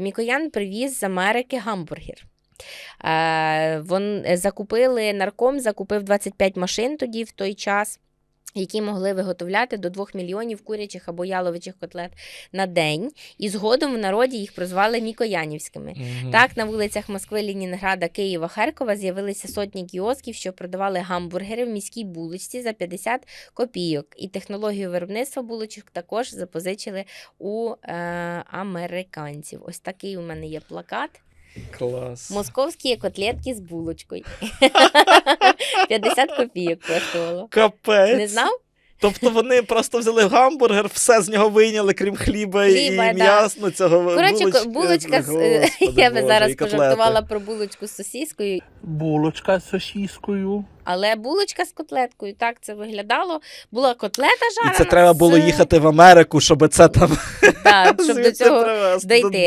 Мікоян привіз з Америки гамбургер. Е, вон, е, закупили нарком, закупив 25 машин тоді в той час. Які могли виготовляти до 2 мільйонів курячих або яловичих котлет на день, і згодом в народі їх прозвали мікоянівськими. Мгм. Так, на вулицях Москви, Ленінграда, Києва, Харкова з'явилися сотні кіосків, що продавали гамбургери в міській булочці за 50 копійок. І технологію виробництва булочок також запозичили у е, американців. Ось такий у мене є плакат. Клас. Московські котлетки з булочкою. 50 копійок коштувало. Капець. Не знав? Тобто вони просто взяли гамбургер, все з нього вийняли, крім хліба, Хліба, і да. м'ясно цього Коротше, булочки. булочка з е, Господи я би Боже, зараз і котлети. пожартувала про булочку з сосіскою, Булочка з сосіскою. але булочка з котлеткою. Так це виглядало. Була котлета І це треба було з- їхати в Америку, щоб це там Так, щоб до звідти цього привезти. дойти. До-